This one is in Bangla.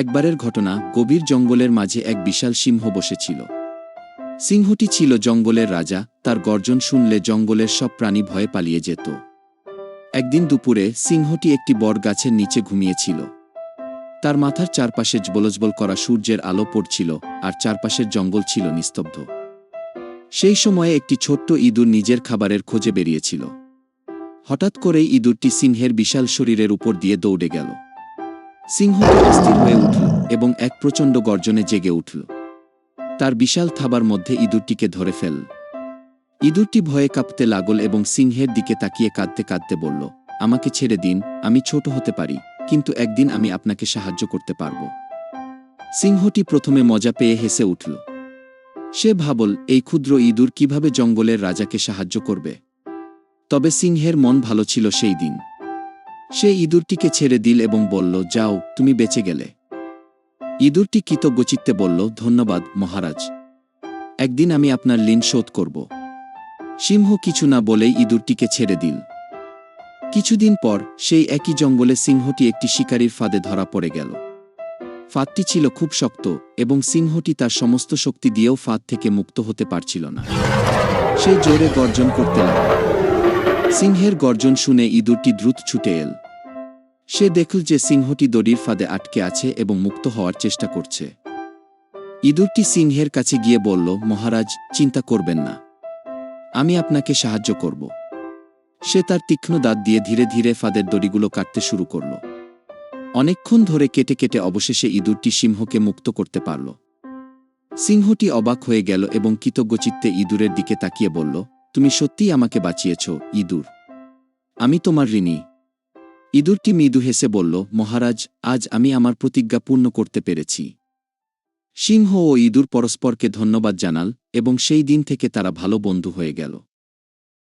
একবারের ঘটনা, গভীর জঙ্গলের মাঝে এক বিশাল সিংহ বসেছিল। সিংহটি ছিল জঙ্গলের রাজা, তার গর্জন শুনলে জঙ্গলের সব প্রাণী ভয়ে পালিয়ে যেত। একদিন দুপুরে সিংহটি একটি বট গাছের নিচে ঘুমিয়েছিল। তার মাথার চারপাশে জবলজবল করা সূর্যের আলো পড়ছিল, আর চারপাশের জঙ্গল ছিল নিস্তব্ধ। সেই সময়ে একটি ছোট্ট ইঁদুর নিজের খাবারের খোঁজে বেরিয়েছিল। হঠাৎ করেই ইঁদুরটি সিংহের বিশাল শরীরের উপর দিয়ে দৌড়ে গেল। সিংহটি অস্থির হয়ে উঠল এবং এক প্রচণ্ড গর্জনে জেগে উঠল। তার বিশাল থাবার মধ্যে ইঁদুরটিকে ধরে ফেল। ইঁদুরটি ভয়ে কাঁপতে লাগল এবং সিংহের দিকে তাকিয়ে কাঁদতে কাঁদতে বলল, আমাকে ছেড়ে দিন, আমি ছোট হতে পারি, কিন্তু একদিন আমি আপনাকে সাহায্য করতে পারব। সিংহটি প্রথমে মজা পেয়ে হেসে উঠল। সে ভাবল, এই ক্ষুদ্র ইঁদুর কীভাবে জঙ্গলের রাজাকে সাহায্য করবে? তবে সিংহের মন ভালো ছিল সেই দিন। সে ইঁদুরটিকে ছেড়ে দিল এবং বলল, যাও, তুমি বেঁচে গেলে। ইঁদুরটি কৃতজ্ঞচিত্তে বলল, ধন্যবাদ, মহারাজ। একদিন আমি আপনার ঋণ শোধ করব। সিংহ কিছু না বলেই ইঁদুরটিকে ছেড়ে দিল। কিছুদিন পর সেই একই জঙ্গলে সিংহটি একটি শিকারীর ফাঁদে ধরা পড়ে গেল। ফাঁদটি ছিল খুব শক্ত এবং সিংহটি তার সমস্ত শক্তি দিয়েও ফাঁদ থেকে মুক্ত হতে পারছিল না। সে জোরে গর্জন করতে লাগল। সিংহের গর্জন শুনে ইঁদুরটি দ্রুত ছুটে এল। সে দেখল যে সিংহটি দড়ির ফাঁদে আটকে আছে এবং মুক্ত হওয়ার চেষ্টা করছে। ইঁদুরটি সিংহের কাছে গিয়ে বলল, মহারাজ, চিন্তা করবেন না। আমি আপনাকে সাহায্য করব। সে তার তীক্ষ্ণ দাঁত দিয়ে ধীরে ধীরে ফাঁদের দড়িগুলো কাটতে শুরু করল। অনেকক্ষণ ধরে কেটে কেটে অবশেষে ইঁদুরটি সিংহকে মুক্ত করতে পারল। সিংহটি অবাক হয়ে গেল এবং কৃতজ্ঞচিত্তে ইঁদুরের দিকে তাকিয়ে বলল তুমি সত্যিই আমাকে বাঁচিয়েছ, ইঁদুর। আমি তোমার ঋণী। ইঁদুরটি মৃদু হেসে বলল, মহারাজ, আজ আমি আমার প্রতিজ্ঞা পূর্ণ করতে পেরেছি। সিংহ ও ইঁদুর পরস্পরকে ধন্যবাদ জানাল এবং সেই দিন থেকে তারা ভালো বন্ধু হয়ে গেল।